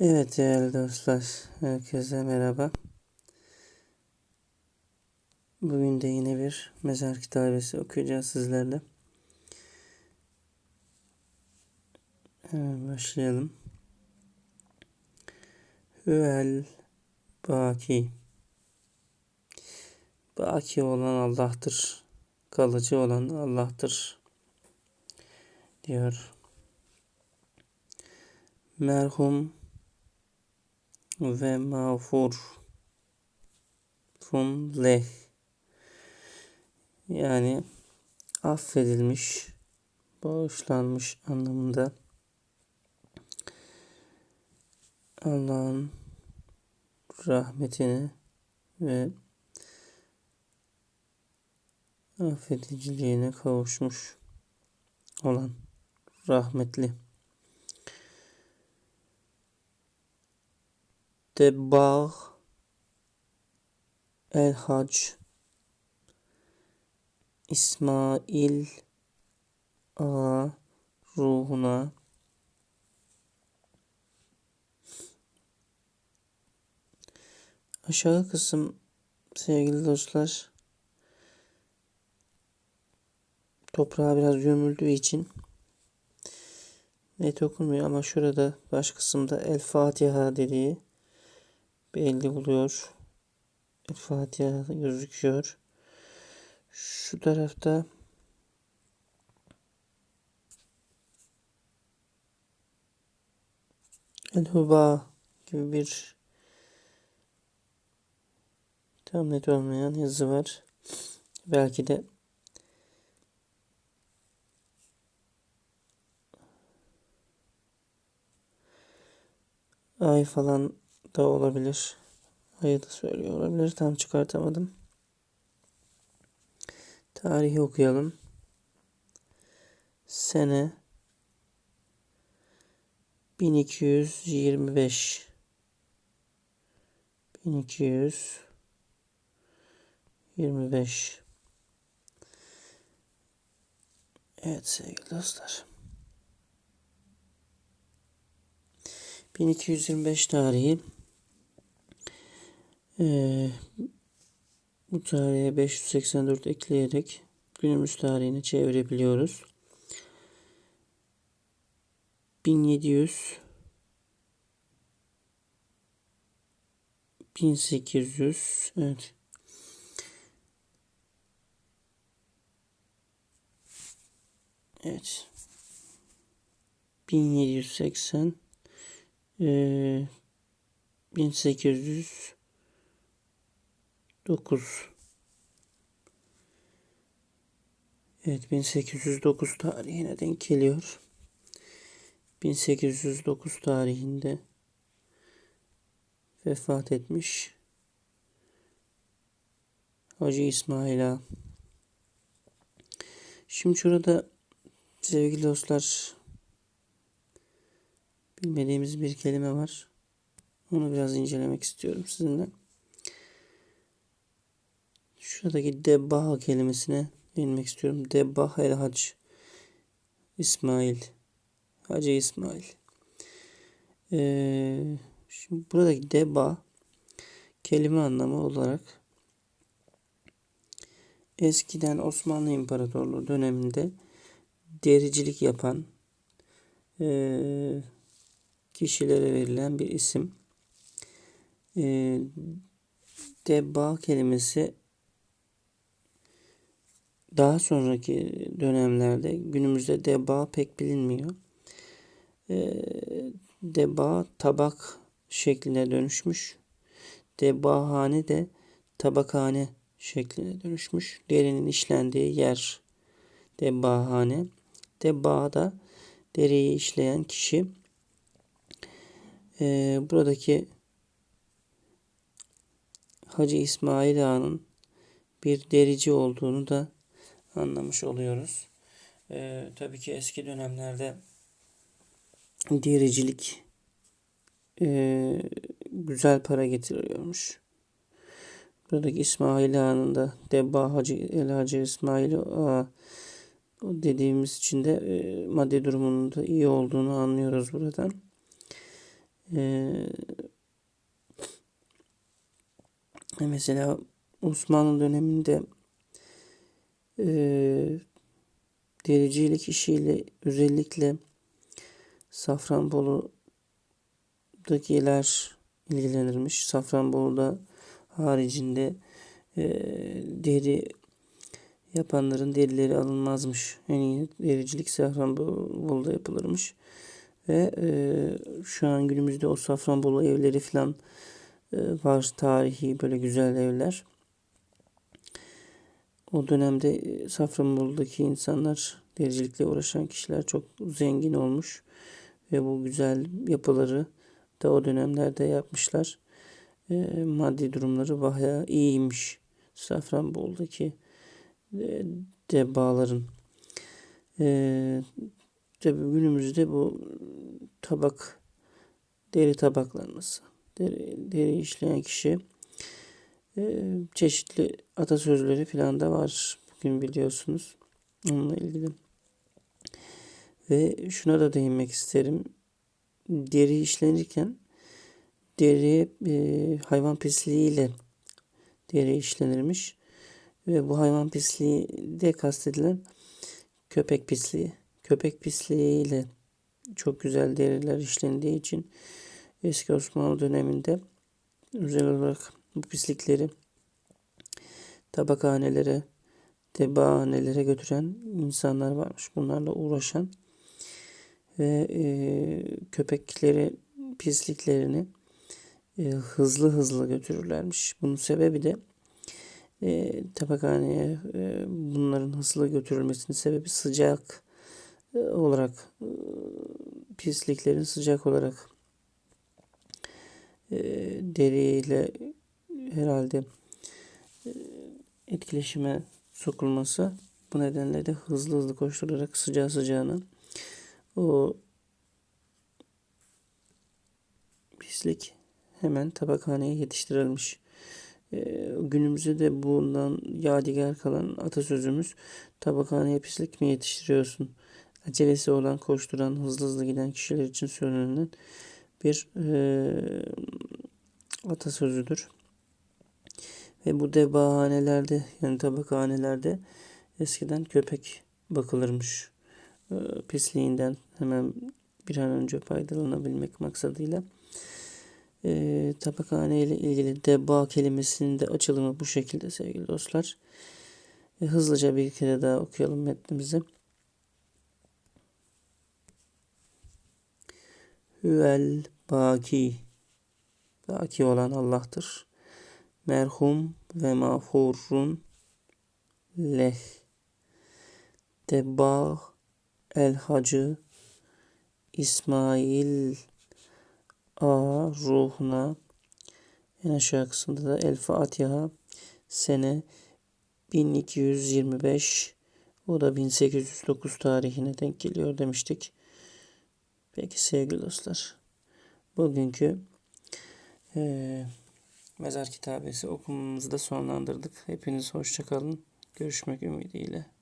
Evet değerli dostlar, herkese merhaba. Bugün de yine bir mezar kitabesi okuyacağız sizlerle. Hemen başlayalım. Hüvel Baki Baki olan Allah'tır. Kalıcı olan Allah'tır. Diyor. Merhum ve mağfur. Fun leh. Yani affedilmiş, bağışlanmış anlamında. Allah'ın rahmetini ve affediciliğine kavuşmuş olan rahmetli. Debbağ El Hac İsmail A ruhuna. Aşağı kısım sevgili dostlar toprağa biraz gömüldüğü için net okunmuyor ama şurada baş kısımda El Fatiha dediği belli oluyor. El Fatiha gözüküyor. Şu tarafta El Huba gibi bir tam net olmayan yazı var. Belki de ay falan da olabilir. Ayı da söylüyor olabilir. Tam çıkartamadım. Tarihi okuyalım. Sene 1225 1225 Evet sevgili dostlar. 1225 tarihi ee, bu tarihe 584 ekleyerek günümüz tarihini çevirebiliyoruz. 1700 1800 evet Evet 1780 e, 1800 9 Evet 1809 tarihine denk geliyor. 1809 tarihinde vefat etmiş Hacı İsmail Ağa. Şimdi şurada sevgili dostlar bilmediğimiz bir kelime var. Onu biraz incelemek istiyorum sizinle. Şuradaki debba kelimesine değinmek istiyorum. Debba el hac. İsmail. Hacı İsmail. Ee, şimdi buradaki debba kelime anlamı olarak eskiden Osmanlı İmparatorluğu döneminde dericilik yapan e, kişilere verilen bir isim. E, debba kelimesi daha sonraki dönemlerde günümüzde deba pek bilinmiyor. E, deba tabak şekline dönüşmüş. Debahane de tabakhane şekline dönüşmüş. Derinin işlendiği yer debahane. Deba da deriyi işleyen kişi. E, buradaki Hacı İsmail Ağa'nın bir derici olduğunu da anlamış oluyoruz. Ee, tabii ki eski dönemlerde dericilik e, güzel para getiriyormuş. Buradaki İsmail Ağa'nın da Debba Hacı El Hacı İsmail Ağa dediğimiz için de e, maddi durumunun da iyi olduğunu anlıyoruz buradan. Ee, mesela Osmanlı döneminde e, dericilik işiyle özellikle Safranbolu'dakiler ilgilenirmiş. Safranbolu'da haricinde e, deri yapanların derileri alınmazmış. En iyi dericilik Safranbolu'da yapılırmış. Ve e, şu an günümüzde o Safranbolu evleri falan e, var. Tarihi böyle güzel evler. O dönemde e, Safranbolu'daki insanlar, dericilikle uğraşan kişiler çok zengin olmuş. Ve bu güzel yapıları da o dönemlerde yapmışlar. E, maddi durumları bayağı iyiymiş. Safranbolu'daki e, debbaların. E, tabi günümüzde bu tabak deri tabaklanması. Deri, deri işleyen kişi e, çeşitli atasözleri falan da var. Bugün biliyorsunuz. Onunla ilgili. Ve şuna da değinmek isterim. Deri işlenirken deri e, hayvan pisliğiyle deri işlenirmiş. Ve bu hayvan pisliği de kastedilen köpek pisliği. Köpek pisliğiyle çok güzel deriler işlendiği için eski Osmanlı döneminde özel olarak bu pislikleri tabakhanelere, tebahanelere götüren insanlar varmış. Bunlarla uğraşan ve e, köpekleri pisliklerini e, hızlı hızlı götürürlermiş. Bunun sebebi de e, tabakhaneye e, bunların hızlı götürülmesinin sebebi sıcak e, olarak e, pisliklerin sıcak olarak e, deriyle herhalde e, etkileşime sokulması bu nedenle de hızlı hızlı koşturarak sıcağı sıcağına o pislik hemen tabakhaneye yetiştirilmiş. E, günümüzde de bundan yadigar kalan atasözümüz tabakhaneye pislik mi yetiştiriyorsun? Acelesi olan koşturan hızlı hızlı giden kişiler için söylenen bir e, atasözüdür. Ve bu debahanelerde yani tabakhanelerde eskiden köpek bakılırmış. E, pisliğinden hemen bir an önce faydalanabilmek maksadıyla. E, tabakhane ile ilgili deba kelimesinin de açılımı bu şekilde sevgili dostlar. E, hızlıca bir kere daha okuyalım metnimizi. Hüvel baki. Baki olan Allah'tır. Merhum ve mağfurun leh. Tebbah el hacı İsmail A ruhuna en aşağı kısımda da El Fatiha sene 1225 o da 1809 tarihine denk geliyor demiştik. Peki sevgili dostlar bugünkü e, mezar kitabesi okumamızı da sonlandırdık. Hepiniz hoşçakalın. Görüşmek ümidiyle.